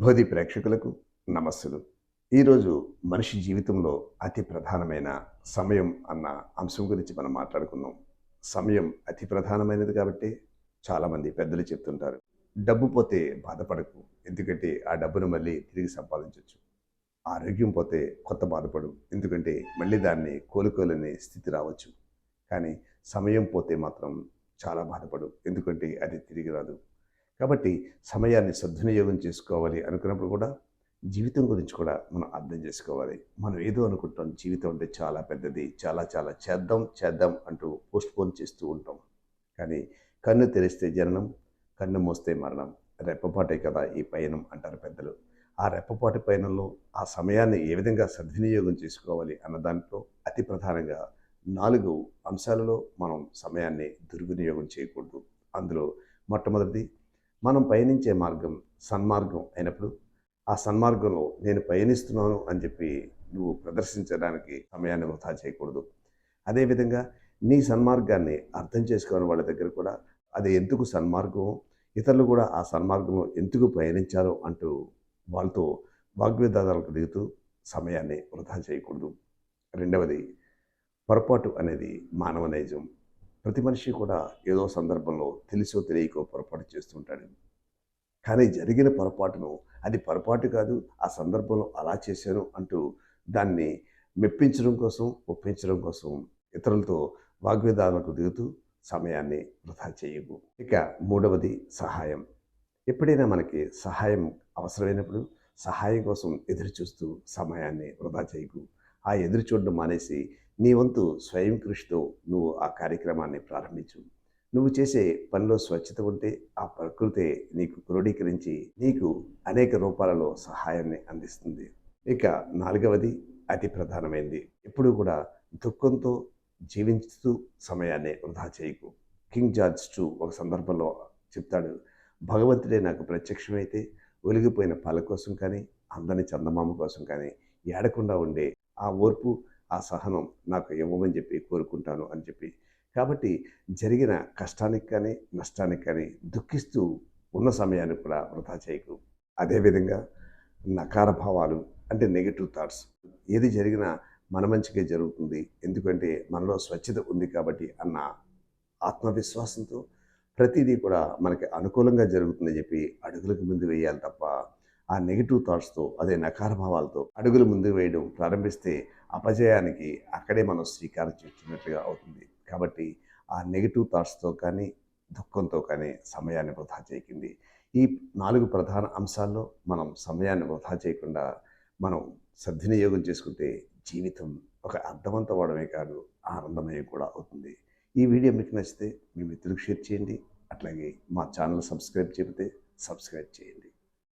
బోధి ప్రేక్షకులకు నమస్సులు. ఈరోజు మనిషి జీవితంలో అతి ప్రధానమైన సమయం అన్న అంశం గురించి మనం మాట్లాడుకుందాం. సమయం అతి ప్రధానమైనది కాబట్టి చాలామంది పెద్దలు చెప్తుంటారు డబ్బు పోతే బాధపడకు ఎందుకంటే ఆ డబ్బును మళ్ళీ తిరిగి సంపాదించవచ్చు ఆరోగ్యం పోతే కొత్త బాధపడు ఎందుకంటే మళ్ళీ దాన్ని కోలుకోలేని స్థితి రావచ్చు. కానీ సమయం పోతే మాత్రం చాలా బాధపడు ఎందుకంటే అది తిరిగి రాదు. కాబట్టి సమయాన్ని సద్వినియోగం చేసుకోవాలి అనుకున్నప్పుడు కూడా జీవితం గురించి కూడా మనం అర్థం చేసుకోవాలి. మనం ఏదో అనుకుంటాం జీవితం అంటే చాలా పెద్దది చాలా చాలా చేద్దాం చేద్దాం అంటూ పోస్ట్పోన్ చేస్తూ ఉంటాం. కానీ కన్ను తెరిస్తే జననం కన్ను మోస్తే మరణం రెప్పపాటే కదా ఈ పయనం అంటారు పెద్దలు. ఆ రెప్పపాటి పయనంలో ఆ సమయాన్ని ఏ విధంగా సద్వినియోగం చేసుకోవాలి అన్న దాంట్లో అతి ప్రధానంగా నాలుగు అంశాలలో మనం సమయాన్ని దుర్వినియోగం చేయకూడదు. అందులో మొట్టమొదటిది మనం పయనించే మార్గం సన్మార్గం అయినప్పుడు ఆ సన్మార్గంలో నేను పయనిస్తున్నాను అని చెప్పి నువ్వు ప్రదర్శించడానికి సమయాన్ని వృధా చేయకూడదు. అదేవిధంగా నీ సన్మార్గాన్ని అర్థం చేసుకుని వాళ్ళ దగ్గర కూడా అది ఎందుకు సన్మార్గం? ఇతరులు కూడా ఆ సన్మార్గంలో ఎందుకు పయనించారో అంటూ వాళ్ళతో వాగ్విదాదాలకు దిగుతూ సమయాన్ని వృధా చేయకూడదు. రెండవది పొరపాటు అనేది మానవ నైజం. ప్రతి మనిషి కూడా ఏదో సందర్భంలో తెలిసో తెలియకో పొరపాటు చేస్తుంటాడు. కానీ జరిగిన పొరపాటును అది పొరపాటు కాదు ఆ సందర్భంలో అలా చేశాను అంటూ దాన్ని మెప్పించడం కోసం ఒప్పించడం కోసం ఇతరులతో వాగ్విధాలకు దిగుతూ సమయాన్ని వృధా చేయకు. ఇక మూడవది సహాయం. ఎప్పుడైనా మనకి సహాయం అవసరమైనప్పుడు సహాయం కోసం ఎదురు చూస్తూ సమయాన్ని వృధా చేయకు. ఆ ఎదురు చూడడం మానేసి నీ వంతు స్వయం కృషితో నువ్వు ఆ కార్యక్రమాన్ని ప్రారంభించు. నువ్వు చేసే పనిలో స్వచ్ఛత ఉంటే ఆ ప్రకృతి నీకు క్రోడీకరించి నీకు అనేక రూపాలలో సహాయాన్ని అందిస్తుంది. ఇక నాలుగవది అతి ప్రధానమైనది ఎప్పుడు కూడా దుఃఖంతో జీవించుతూ సమయాన్ని వృధా చేయకు. కింగ్ జార్జ్ టూ ఒక సందర్భంలో చెప్తాడు భగవంతుడే నాకు ప్రత్యక్షమైతే ఒలిగిపోయిన పాల కోసం కానీ అందని చందమామ కోసం కానీ ఏడకుండా ఉండే ఆ ఓర్పు ఆ సహనం నాకు ఇవ్వమని చెప్పి కోరుకుంటాను అని చెప్పి. కాబట్టి జరిగిన కష్టానికి కానీ నష్టానికి కానీ దుఃఖిస్తూ ఉన్న సమయాన్ని కూడా వృధా చేయకు. అదేవిధంగా నకార భావాలు అంటే నెగిటివ్ థాట్స్ ఏది జరిగినా మన మంచిగా జరుగుతుంది. ఎందుకంటే మనలో స్వచ్ఛత ఉంది కాబట్టి అన్న ఆత్మవిశ్వాసంతో ప్రతిదీ కూడా మనకి అనుకూలంగా జరుగుతుందని చెప్పి అడుగులకు ముందు వేయాలి తప్ప ఆ నెగిటివ్ థాట్స్తో అదే నకారభావాలతో అడుగులు ముందు వేయడం ప్రారంభిస్తే అపజయానికి అక్కడే మనం శ్రీకారం చేస్తున్నట్లుగా అవుతుంది. కాబట్టి ఆ నెగిటివ్ థాట్స్తో కానీ దుఃఖంతో కానీ సమయాన్ని వృధా చేయకండి. ఈ నాలుగు ప్రధాన అంశాల్లో మనం సమయాన్ని వృధా చేయకుండా మనం సద్వినియోగం చేసుకుంటే జీవితం ఒక అర్థవంతమవడమే కాదు ఆనందమయం కూడా అవుతుంది. ఈ వీడియో మీకు నచ్చితే మీ మిత్రులకు షేర్ చేయండి. అట్లాగే మా ఛానల్ సబ్స్క్రైబ్ చెబితే సబ్స్క్రైబ్ చేయండి.